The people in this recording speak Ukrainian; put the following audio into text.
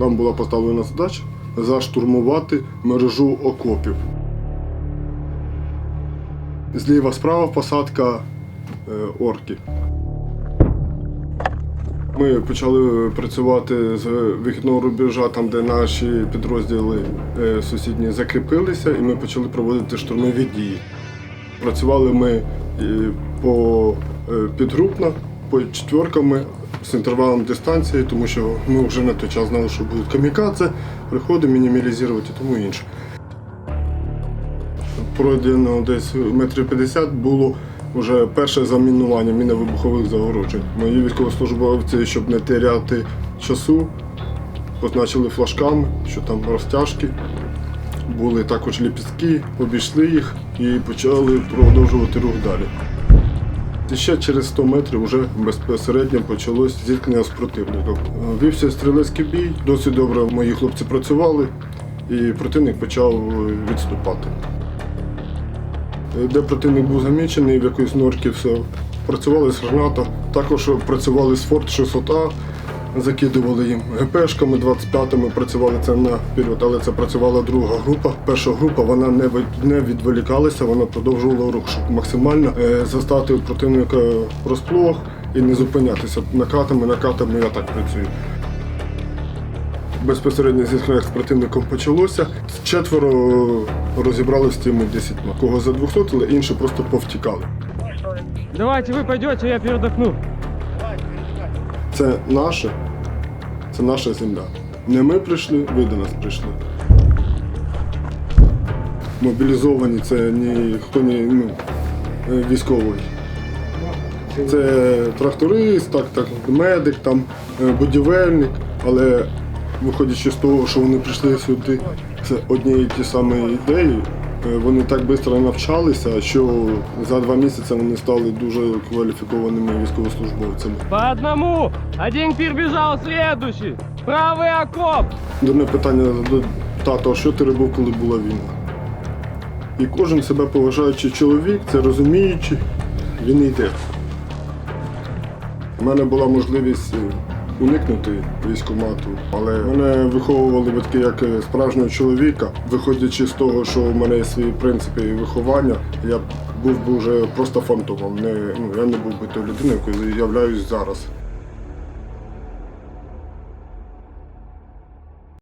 нам була поставлена задача заштурмувати мережу окопів. Зліва справа посадка е, орків. Ми почали працювати з вихідного рубежа, там, де наші підрозділи е, сусідні закріпилися, і ми почали проводити штурмові дії. Працювали ми е, по підгрупно, по четверками з інтервалом дистанції, тому що ми вже на той час знали, що будуть камікадзе, приходи мінімалізувати і тому інше. Пройдено десь метрів 50 було вже перше замінування міновибухових загороджень. Мої військовослужбовці, щоб не теряти часу, позначили флажками, що там розтяжки. Були також ліпістки, обійшли їх і почали продовжувати рух далі. Ще через 100 метрів вже безпосередньо почалось зіткнення з противником. Вівся стрілецький бій, досить добре мої хлопці працювали, і противник почав відступати. Де противник був замічений, в якоїсь норці все. Працювали з граната, також працювали з Форт 600 А, закидували їм ГПшками 25-ми, працювали це на період, але це працювала друга група. Перша група вона не, не відволікалася, вона продовжувала рух, щоб максимально е, застати противника розплох і не зупинятися накатами, накатами я так працюю. Безпосередньо зіткнення з противником почалося. Четверо розібрали з тими десятьма. Кого за 200, але інші просто повтікали. Давайте вы пойдете, я передохну. Це наше, це наша земля. Не ми прийшли, ви до нас прийшли. Мобілізовані це ніхто не ну, військовий. Це тракторист, так, так, медик, там, е, будівельник, але виходячи з того, що вони прийшли сюди, це одні і ті самі ідеї. Е, Вони так швидко навчалися, що за два місяці вони стали дуже кваліфікованими військовослужбовцями. По одному. Один перебежал, следующий. Правый окоп. Дурне питання до тата, що ти робив, коли була війна? І кожен себе поважаючий чоловік, це розуміючи, він йде. У мене була можливість е, уникнути військкомату, але мене виховували батьки як е, справжнього чоловіка. Виходячи з того, що в мене є свої принципи і виховання, я був би вже просто фантомом. Не, ну, я не був би тою людиною, якою являюсь зараз.